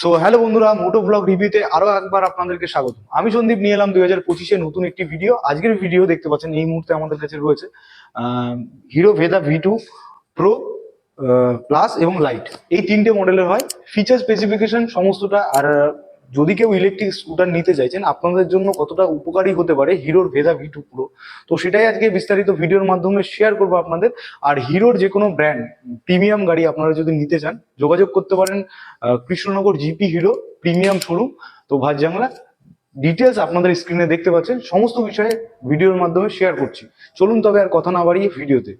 So hello বন্ধুরা মোটো blog রিভিউতে আরও একবার আপনাদেরকে স্বাগত। আমি সন্দীপ, নিয়ে এলাম দুই হাজার পঁচিশে নতুন একটি ভিডিও আজকের ভিডিও দেখতে পাচ্ছেন, এই মুহূর্তে আমাদের কাছে রয়েছে Hero Vida V two pro plus এবং লাইট এই তিনটে মডেলের হয়। ফিচার স্পেসিফিকেশন সমস্তটা আর যদি কেউ ইলেকট্রিক স্কুটার নিতে চাইছেন, আপনাদের জন্য কতটা উপকারী হতে পারে হিরোর ভেদা ভি টু প্রো তো সেটাই আজকে বিস্তারিত ভিডিওর মাধ্যমে শেয়ার করব আপনাদের। আর হিরোর যে কোনো ব্র্যান্ড প্রিমিয়াম গাড়ি আপনারা যদি নিতে চান, যোগাযোগ করতে পারেন Krishnanagar GP Hero premium showroom তো ভাতজাংলা ডিটেলস আপনাদের স্ক্রিনে দেখতে পাচ্ছেন, সমস্ত বিষয়ে ভিডিওর মাধ্যমে শেয়ার করছি। চলুন তবে আর কথা না বাড়িয়ে ভিডিওতে।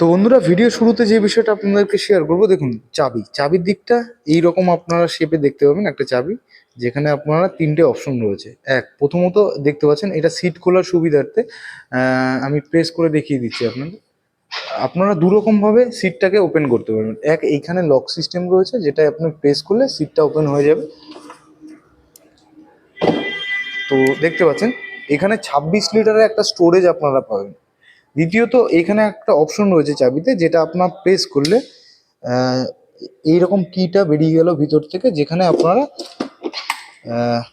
তো বন্ধুরা ভিডিও শুরুতে যে বিষয়টা আপনাদেরকে শেয়ার করব, দেখুন, চাবি। চাবির দিকটা এই রকম আপনারা শেপে দেখতে পাবেন একটা চাবি, যেখানে আপনারা তিনটে অপশন রয়েছে। এক, প্রথমত দেখতে পাচ্ছেন, এটা সিট খোলার সুবিধার্থে আমি প্রেস করে দেখিয়ে দিচ্ছি আপনাদের। আপনারা দু রকম ভাবে সিটটাকে ওপেন করতে পারবেন। এক, এইখানে লক সিস্টেম রয়েছে যেটা আপনি প্রেস করলে সিটটা ওপেন হয়ে যাবে। তো দেখতে পাচ্ছেন, এখানে ছাব্বিশ লিটারের একটা স্টোরেজ আপনারা পাবেন। দ্বিতীয়ত, এখানে একটা অপশন রয়েছে চাবিতে, যেটা আপনার প্রেস করলে এইরকম কিটা বেরিয়ে গেল ভিতর থেকে, যেখানে আপনারা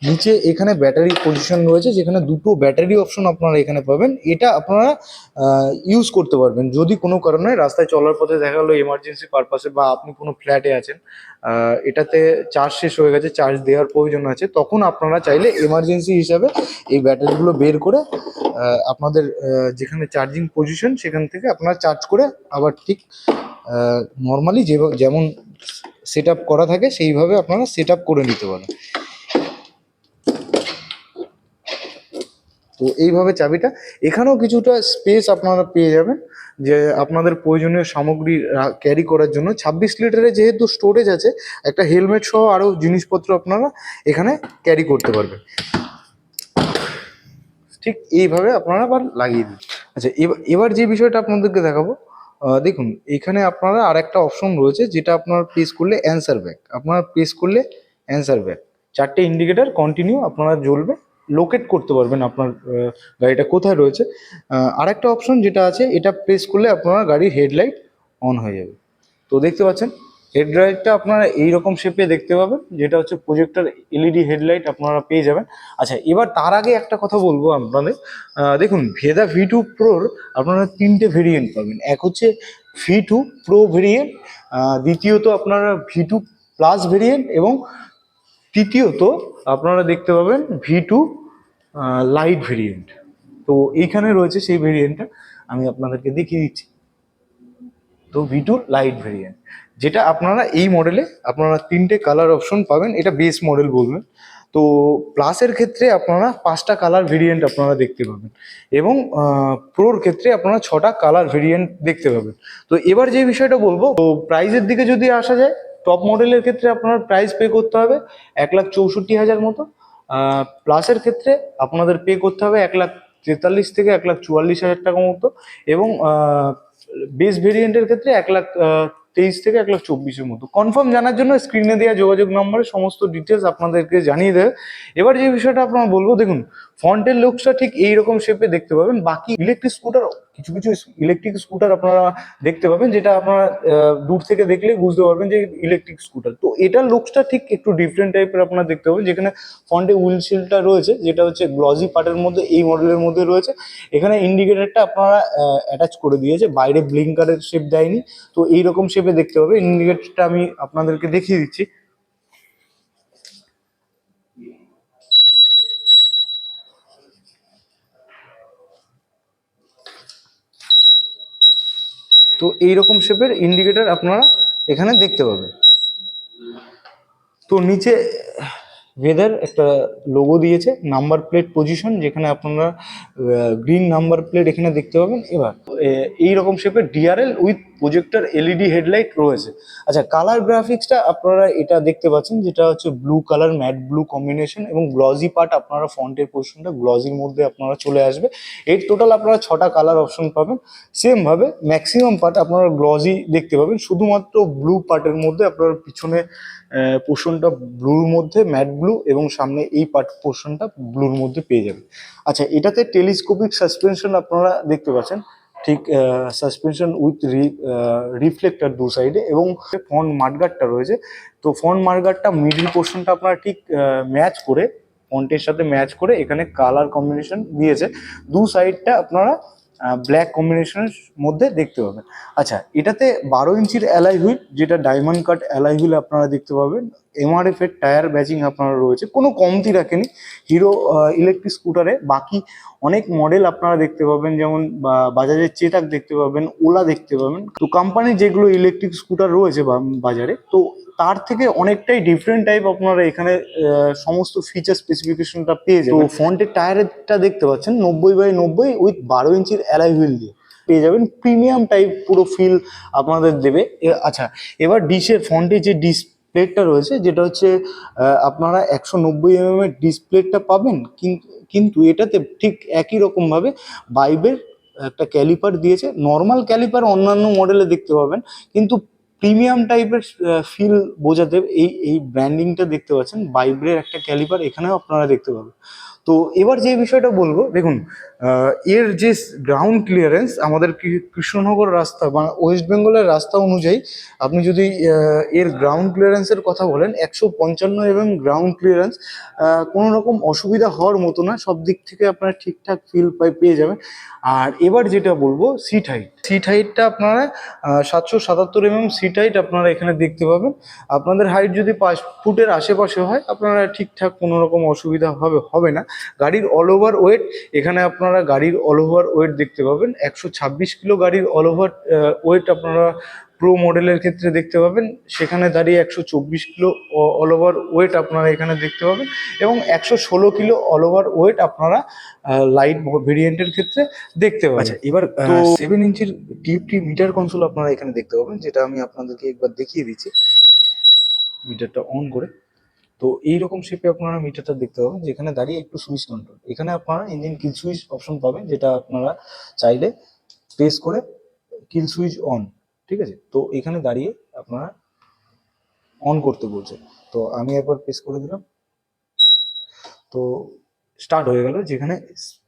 নিচে এখানে ব্যাটারি পজিশন রয়েছে, যেখানে দুটো ব্যাটারি অপশন আপনারা এখানে পাবেন। এটা আপনারা ইউজ করতে পারবেন। যদি কোনো কারণে রাস্তায় চলার পথে দেখা গেলো এমার্জেন্সি পারপাসে বা আপনি কোনো ফ্ল্যাটে আছেন এটাতে চার্জ শেষ হয়ে গেছে চার্জ দেওয়ার প্রয়োজন আছে, তখন আপনারা চাইলে এমার্জেন্সি হিসাবে এই ব্যাটারিগুলো বের করে আপনাদের যেখানে চার্জিং পজিশন সেখান থেকে আপনারা চার্জ করে আবার ঠিক নর্মালি যেমন সেট করা থাকে, সেইভাবে আপনারা সেট করে নিতে পারেন। তো এইভাবে চাবিটা, এখানেও কিছুটা স্পেস আপনারা পেয়ে যাবেন যে আপনাদের প্রয়োজনীয় সামগ্রী ক্যারি করার জন্য। ছাব্বিশ লিটারে যেহেতু স্টোরেজ আছে, একটা হেলমেট সহ আরও জিনিসপত্র আপনারা এখানে ক্যারি করতে পারবেন। ঠিক এইভাবে আপনারা আবার লাগিয়ে দিন। আচ্ছা এবার এবার যে বিষয়টা আপনাদেরকে দেখাবো দেখুন, এখানে আপনারা আর একটা অপশন রয়েছে, যেটা আপনার প্রেস করলে অ্যান্সার ব্যাক আপনারা প্রেস করলে অ্যান্সার ব্যাক চারটে ইন্ডিকেটার কন্টিনিউ আপনারা জ্বলবে। লোকেট করতে পারবেন আপনার গাড়িটা কোথায় রয়েছে। আর একটা অপশন যেটা আছে, এটা প্রেস করলে আপনার গাড়ির হেডলাইট অন হয়ে যাবে। তো দেখতে পাচ্ছেন হেডলাইটটা আপনারা এইরকম শেপে দেখতে পাবেন, যেটা হচ্ছে প্রজেক্টর এলইডি হেডলাইট আপনারা পেয়ে যাবেন। আচ্ছা এবার তার আগে একটা কথা বলব আপনাদের। দেখুন ভেদা ভি টু প্রোর আপনারা তিনটে ভেরিয়েন্ট পাবেন। এক হচ্ছে ভি টু প্রো ভেরিয়েন্ট দ্বিতীয়ত আপনারা ভি টু প্লাস ভেরিয়েন্ট এবং তৃতীয়ত আপনারা দেখতে পাবেন ভি টু লাইট ভেরিয়েন্ট তো এইখানে রয়েছে সেই ভেরিয়েন্টটা আমি আপনাদেরকে দেখিয়ে দিচ্ছি। তো ভি টু লাইট ভেরিয়েন্ট যেটা আপনারা এই মডেলে আপনারা তিনটে কালার অপশন পাবেন, এটা বেস মডেল বলবেন। তো প্লাসের ক্ষেত্রে আপনারা পাঁচটা কালার ভেরিয়েন্ট আপনারা দেখতে পাবেন এবং প্রোর ক্ষেত্রে আপনারা ছটা কালার ভেরিয়েন্ট দেখতে পাবেন। তো এবার যে বিষয়টা বলব, তো প্রাইজের দিকে যদি আসা যায় টপ মডেলের ক্ষেত্রে আপনার প্রাইস পে করতে হবে এক লাখ চৌষট্টি হাজার মতো। প্লাসের ক্ষেত্রে আপনাদের পে করতে হবে এক লাখ তেতাল্লিশ থেকে এক লাখ চুয়াল্লিশ হাজার টাকা মতো এবং বেস ভেরিয়েন্টের ক্ষেত্রে এক লাখ তেইশ থেকে এক লাখ চব্বিশের মতো। কনফার্ম জানার জন্য স্ক্রিনে দেওয়া যোগাযোগ নম্বরে সমস্ত ডিটেলস আপনাদেরকে জানিয়ে দেবে। এবার যে বিষয়টা আপনারা বলব, দেখুন ফ্রন্টের লুকসটা ঠিক এইরকম শেপে দেখতে পাবেন। বাকি ইলেকট্রিক স্কুটার কিছু কিছু ইলেকট্রিক স্কুটার আপনারা দেখতে পাবেন, যেটা আপনারা দূর থেকে দেখলে বুঝতে পারবেন যে ইলেকট্রিক স্কুটার তো এটার লুকসটা ঠিক একটু ডিফারেন্ট টাইপের আপনারা দেখতে পাবেন। যেখানে ফ্রন্টে উইলশিলটা রয়েছে, যেটা হচ্ছে গ্লজি পার্টের মধ্যে, এই মডেলের মধ্যে রয়েছে। এখানে ইন্ডিকেটারটা আপনারা অ্যাটাচ করে দিয়েছে। বাইরে ব্লিঙ্কারের শেপ দেয়নি। তো এইরকম শেপে দেখতে পাবে। ইন্ডিকেটরটা আমি আপনাদেরকে দেখিয়ে দিচ্ছি। তো এইরকম শেপের ইন্ডিকেটর আপনারা এখানে দেখতে পাবেন। তো নিচে ভেদার একটা লোগো দিয়েছে নাম্বার প্লেট পজিশন যেখানে আপনারা গ্রিন নাম্বার প্লেট এখানে দেখতে পাবেন। এবার এই রকম শেপের DRL with projector LED headlight রয়েছে। আচ্ছা কালার গ্রাফিক্সটা আপনারা এটা দেখতে পাচ্ছেন, যেটা হচ্ছে blue colour matte blue combination এবং গ্লজি পার্ট আপনারা ফ্রন্টের পোর্শনটা গ্লজির মধ্যে আপনারা চলে আসবে। এর টোটাল আপনারা ছটা কালার অপশন পাবেন। সেমভাবে ম্যাক্সিমাম পার্ট আপনারা গ্লজি দেখতে পাবেন। শুধুমাত্র ব্লু পার্টের মধ্যে আপনার পিছনে পোর্শনটা ব্লুর মধ্যে ম্যাট ব্লু এবং সামনে এই পার্ট পোর্শনটা ব্লুর মধ্যে পেয়ে যাবেন। আচ্ছা এটাতে টেলিস্কোপিক সাসপেনশন আপনারা দেখতে পাচ্ছেন। ঠিক সাসপেনশন উইথ রিফ্লেক্টর দু সাইডে এবং ফ্রন্ট মার্গারটা রয়েছে। তো ফ্রন্ট মার্গারটা মিডিল পোর্শনটা আপনারা ঠিক ম্যাচ করে ফন্টের সাথে ম্যাচ করে এখানে কালার কম্বিনেশন দিয়েছে। দু সাইডটা আপনারা ব্ল্যাক কম্বিনেশনের মধ্যে দেখতে পাবেন। আচ্ছা এটাতে বারো ইঞ্চির অ্যালাই হুইল যেটা ডায়মন্ড কাট অ্যালাই হুইল আপনারা দেখতে পাবেন এমআরএফ এর টায়ার ব্যাচিং আপনারা রয়েছে, কোনো কমতি রাখেনি। হিরো ইলেকট্রিক স্কুটারে বাকি অনেক মডেল আপনারা দেখতে পাবেন, যেমন, বা- বাজাজের চেতাক দেখতে পাবেন ওলা দেখতে পাবেন। তো কোম্পানির যেগুলো ইলেকট্রিক স্কুটার রয়েছে বাজারে, তো তার থেকে অনেকটাই ডিফারেন্ট টাইপ আপনারা এখানে সমস্ত ফিচার স্পেসিফিকেশনটা পেয়ে যাবেন। ফ্রন্টের টায়ারেরটা দেখতে পাচ্ছেন, নব্বই বাই নব্বই উইথ বারো ইঞ্চির অ্যালাই হুইল দিয়ে। পেয়ে যাবেন প্রিমিয়াম টাইপ পুরো ফিল আপনাদের দেবে। আচ্ছা এবার ডিশের ফ্রন্টে যে ডিসপ্লেটা রয়েছে, যেটা হচ্ছে আপনারা একশো নব্বই এম এর ডিসপ্লেটা পাবেন, কিন- কিন্তু এটাতে ঠিক একই রকমভাবে বাইবের একটা ক্যালিপার দিয়েছে। নর্মাল ক্যালিপার অন্যান্য মডেলে দেখতে পাবেন, কিন্তু প্রিমিয়াম টাইপের ফিল বোঝাতে এই এই ব্র্যান্ডিংটা দেখতে পাচ্ছেন বাইব্রের একটা ক্যালিপার এখানেও আপনারা দেখতে পাবেন। তো এবার যে বিষয়টা বলব, দেখুন এর যে গ্রাউন্ড ক্লিয়ারেন্স আমাদের কৃষ্ণনগর রাস্তা বা ওয়েস্ট বেঙ্গলের রাস্তা অনুযায়ী আপনি যদি এর গ্রাউন্ড ক্লিয়ারেন্সের কথা বলেন, একশো পঞ্চান্ন এবং গ্রাউন্ড ক্লিয়ারেন্স কোনো রকম অসুবিধা হওয়ার মতো না, সব দিক থেকে আপনারা ঠিকঠাক ফিল পেয়ে যাবেন। আর এবার যেটা বলব সিট হাইট সিট হাইটটা আপনারা সাতশো সাতাত্তর এমএম সিট হাইট আপনারা এখানে দেখতে পাবেন। আপনাদের হাইট যদি পাঁচ ফুটের আশেপাশে হয়, আপনারা ঠিকঠাক কোনো রকম অসুবিধা হবে হবে না। গাড়ির অল ওভার ওয়েট এখানে আপনারা গাড়ির অল ওভার ওয়েট দেখতে পাবেন। একশো ছাব্বিশ কিলো গাড়ির অল ওভার ওয়েট আপনারা প্রো মডেলের ক্ষেত্রে দেখতে পাবেন। সেখানে দাঁড়িয়ে একশো চব্বিশ কিলো অল ওভার ওয়েট আপনারা এখানে দেখতে পাবেন। এবং একশো ষোলো কিলো অল ওভার ওয়েট আপনারা লাইট ভেরিয়েন্টের ক্ষেত্রে দেখতে পাবেন। আচ্ছা এবার সেভেন ইঞ্চির টিএফটি মিটার কনসোল আপনারা এখানে দেখতে পাবেন যেটা আমি আপনাদেরকে একবার দেখিয়ে দিচ্ছি। মিটারটা অন করে। তো এইরকম শেপে আপনারা মিটারটা দেখতে পাবেন, যেখানে দাঁড়িয়ে একটু সুইচ কন্ট্রোল এখানে আপনারা ইঞ্জিন কিল সুইচ অপশন পাবেন, যেটা আপনারা চাইলে প্রেস করে কিল সুইচ অন ঠিক আছে? তো এখানে দাঁড়িয়ে আপনারা অন করতে বলছে তো আমি একবার প্রেস করে দিলাম। তো স্টার্ট হয়ে গেল, যেখানে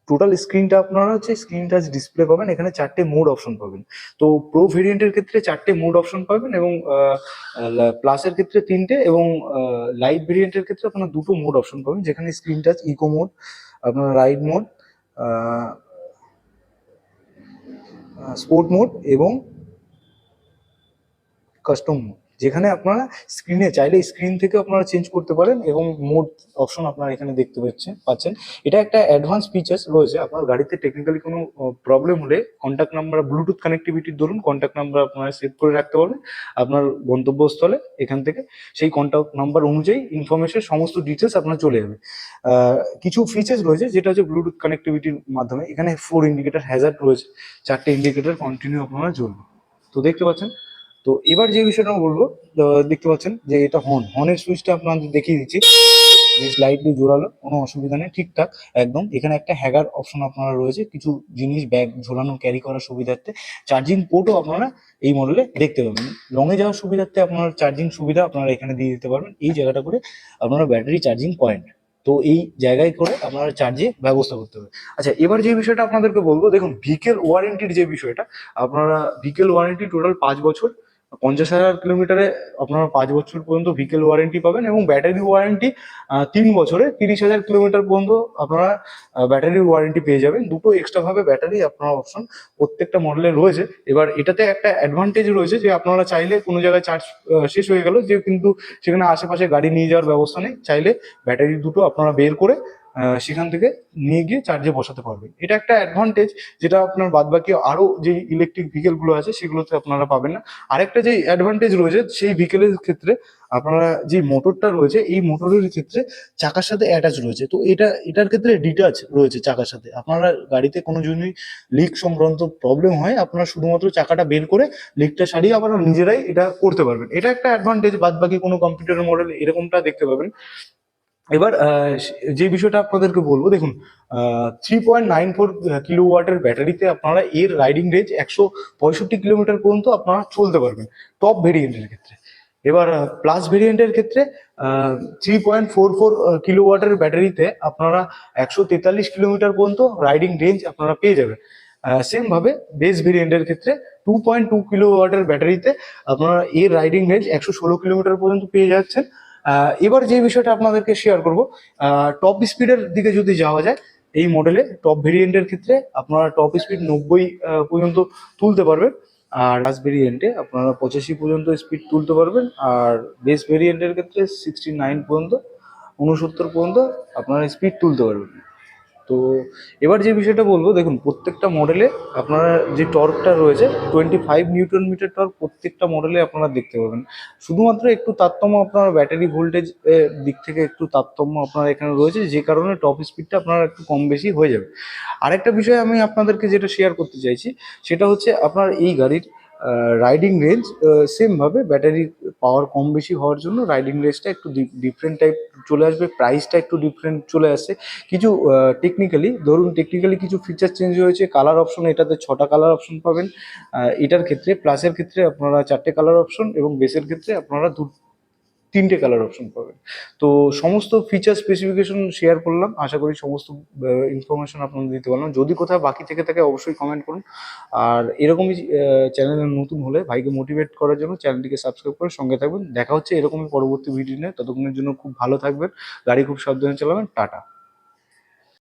টোটাল স্ক্রিনটা আপনারা হচ্ছে স্ক্রিন টাচ ডিসপ্লে পাবেন, এখানে চারটে মোড অপশন পাবেন। তো প্রো ভেরিয়েন্টের ক্ষেত্রে চারটে মোড অপশন পাবেন এবং প্লাসের ক্ষেত্রে তিনটে এবং লাইট ভেরিয়েন্টের ক্ষেত্রে আপনারা দুটো মোড অপশন পাবেন, যেখানে স্ক্রিন টাচ ইকো মোড আপনার রাইড মোড স্পোর্ট মোড এবং কাস্টম মোড যেখানে আপনারা স্ক্রিনে চাইলে স্ক্রিন থেকে আপনারা চেঞ্জ করতে পারেন এবং মোড অপশন আপনারা এখানে দেখতে পাচ্ছেন পাচ্ছেন। এটা একটা অ্যাডভান্স ফিচার্স রয়েছে। আপনার গাড়িতে টেকনিক্যালি কোনো প্রবলেম হলে কন্ট্যাক্ট নাম্বার ব্লুটুথ কানেক্টিভিটির ধরুন কন্ট্যাক্ট নাম্বার আপনারা সেভ করে রাখতে পারবেন আপনার গন্তব্যস্থলে এখান থেকে। সেই কন্ট্যাক্ট নাম্বার অনুযায়ী ইনফরমেশন সমস্ত ডিটেলস আপনার চলে যাবে। কিছু ফিচার্স রয়েছে যেটা হচ্ছে ব্লুটুথ কানেক্টিভিটির মাধ্যমে। এখানে ফোর ইন্ডিকেটার হ্যাজার্ড রয়েছে। চারটে ইন্ডিকেটার কন্টিনিউ আপনারা চলবে তো দেখতে পাচ্ছেন তো এবার যে বিষয়টা বলব দেখতে পাচ্ছেন যে এটা হর্ন হর্নের সুইচটা আপনাদের দেখিয়ে দিচ্ছি বেশ লাইটলি জোরালো, কোনো অসুবিধা নেই, ঠিকঠাক, একদম। এখানে একটা হ্যাগার অপশন আপনারা রয়েছে, কিছু জিনিস ব্যাগ ঝোলানো ক্যারি করার সুবিধার্থে। চার্জিং পোর্টও আপনারা এই মডেলে দেখতে পাবেন। লংয়ে যাওয়ার সুবিধার্থে আপনার চার্জিং সুবিধা আপনারা এখানে দিয়ে দিতে পারবেন। এই জায়গাটা করে আপনারা ব্যাটারি চার্জিং পয়েন্ট তো এই জায়গায় করে আপনারা চার্জে ব্যবস্থা করতে হবে আচ্ছা এবার যে বিষয়টা আপনাদেরকে বলব, দেখুন ভিকেল ওয়ারেন্টির যে বিষয়টা, আপনারা ভিকেল ওয়ারেন্টি টোটাল পাঁচ বছর পঞ্চাশ হাজার কিলোমিটারে আপনারা পাঁচ বছর পর্যন্ত ভিকেল ওয়ারেন্টি পাবেন এবং ব্যাটারি ওয়ারেন্টি তিন বছরে তিরিশ হাজার কিলোমিটার পর্যন্ত আপনারা ব্যাটারির ওয়ারেন্টি পেয়ে যাবেন। দুটো এক্সট্রা ভাবে ব্যাটারি আপনার অপশন প্রত্যেকটা মডেলে রয়েছে। এবার এটাতে একটা অ্যাডভান্টেজ রয়েছে যে আপনারা চাইলে কোনো জায়গায় চার্জ শেষ হয়ে গেল যে কিন্তু সেখানে আশেপাশে গাড়ি নিয়ে যাওয়ার ব্যবস্থা নেই। চাইলে ব্যাটারি দুটো আপনারা বের করে সেখান থেকে নিয়ে গিয়ে চার্জে বসাতে পারবেন এটা একটা অ্যাডভান্টেজ যেটা আপনার বাদবাকি আরও যে ইলেকট্রিক ভেহিকেলগুলো আছে, সেগুলোতে আপনারা পাবেন না। আরেকটা যে অ্যাডভান্টেজ রয়েছে, সেই ভেহিকেলের ক্ষেত্রে আপনারা যে মোটরটা রয়েছে, এই মোটরের ক্ষেত্রে চাকার সাথে অ্যাটাচ রয়েছে। তো এটা, এটার ক্ষেত্রে ডিটাচ রয়েছে চাকার সাথে। আপনারা গাড়িতে কোনো যদি লিক সংক্রান্ত প্রবলেম হয়, আপনারা শুধুমাত্র চাকাটা বের করে লিকটা সারিয়ে আপনারা নিজেরাই এটা করতে পারবেন। এটা একটা অ্যাডভান্টেজ বাদ বাকি কোনো কম্পিউটার মডেল এরকমটা দেখতে পাবেন। এবার যে বিষয়টা আপনাদেরকে বলব, দেখুন three point nine four kilo ওয়াটের ব্যাটারিতে আপনারা এর রাইডিং রেঞ্জ একশো পঁয়ষট্টি কিলোমিটার পর্যন্ত আপনারা চলতে পারবেন টপ ভেরিয়েন্টের ক্ষেত্রে। এবার প্লাস ভেরিয়েন্টের ক্ষেত্রে three point four four kilo ওয়াটের ব্যাটারিতে আপনারা একশো তেতাল্লিশ কিলোমিটার পর্যন্ত রাইডিং রেঞ্জ আপনারা পেয়ে যাবেন। সেম ভাবে বেস ভেরিয়েন্টের ক্ষেত্রে টু পয়েন্ট টু কিলো ওয়াটের ব্যাটারিতে আপনারা এর রাইডিং রেঞ্জ একশো ষোলো কিলোমিটার পর্যন্ত পেয়ে যাচ্ছেন। এবার যে বিষয়টা আপনাদেরকে শেয়ার করব টপ স্পিডের দিকে যদি যাওয়া যায়, এই মডেলে টপ ভেরিয়েন্টের ক্ষেত্রে আপনারা টপ স্পিড নব্বই পর্যন্ত তুলতে পারবেন। আর লাস ভেরিয়েন্টে আপনারা পঁচাশি পর্যন্ত স্পিড তুলতে পারবেন। আর বেস ভেরিয়েন্টের ক্ষেত্রে সিক্সটি নাইন পর্যন্ত উনসত্তর পর্যন্ত আপনারা স্পিড তুলতে পারবেন। তো এবার যে বিষয়টা বলব, দেখুন, প্রত্যেকটা মডেলে আপনারা যে টর্কটা রয়েছে twenty five newton metre torque প্রত্যেকটা মডেলে আপনারা দেখতে পাবেন। শুধুমাত্র একটু তারতম্য আপনার ব্যাটারি ভোল্টেজ দিক থেকে একটু তারতম্য আপনার এখানে রয়েছে, যে কারণে টপ স্পিডটা আপনার একটু কম বেশি হয়ে যাবে। আরেকটা বিষয় আমি আপনাদেরকে যেটা শেয়ার করতে চাইছি, সেটা হচ্ছে আপনার এই গাড়ির রাইডিং রেঞ্জ সেমভাবে ব্যাটারির পাওয়ার কম বেশি হওয়ার জন্য রাইডিং রেঞ্জটা একটু ডিফারেন্ট টাইপ চলে আসবে প্রাইসটা একটু ডিফারেন্ট চলে আসে। কিছু টেকনিক্যালি ধরুন টেকনিক্যালি কিছু ফিচার চেঞ্জ হয়েছে কালার অপশন এটাতে ছটা কালার অপশন পাবেন। এটার ক্ষেত্রে প্লাসের ক্ষেত্রে আপনারা চারটে কালার অপশন এবং বেসের ক্ষেত্রে আপনারা দু তিনটে কালার অপশন পাবেন তো সমস্ত ফিচার স্পেসিফিকেশন শেয়ার করলাম। আশা করি সমস্ত ইনফরমেশন আপনাদের দিতে পারলাম। যদি কোথাও বাকি থেকে থাকে অবশ্যই কমেন্ট করুন। আর এরকমই চ্যানেল নতুন হলে ভাইকে মোটিভেট করার জন্য চ্যানেলটিকে সাবস্ক্রাইব করে সঙ্গে থাকবেন। দেখা হচ্ছে এরকমই পরবর্তী ভিডিও নিয়ে। ততক্ষণের জন্য খুব ভালো থাকবেন। গাড়ি খুব সাবধানে চালাবেন। টাটা।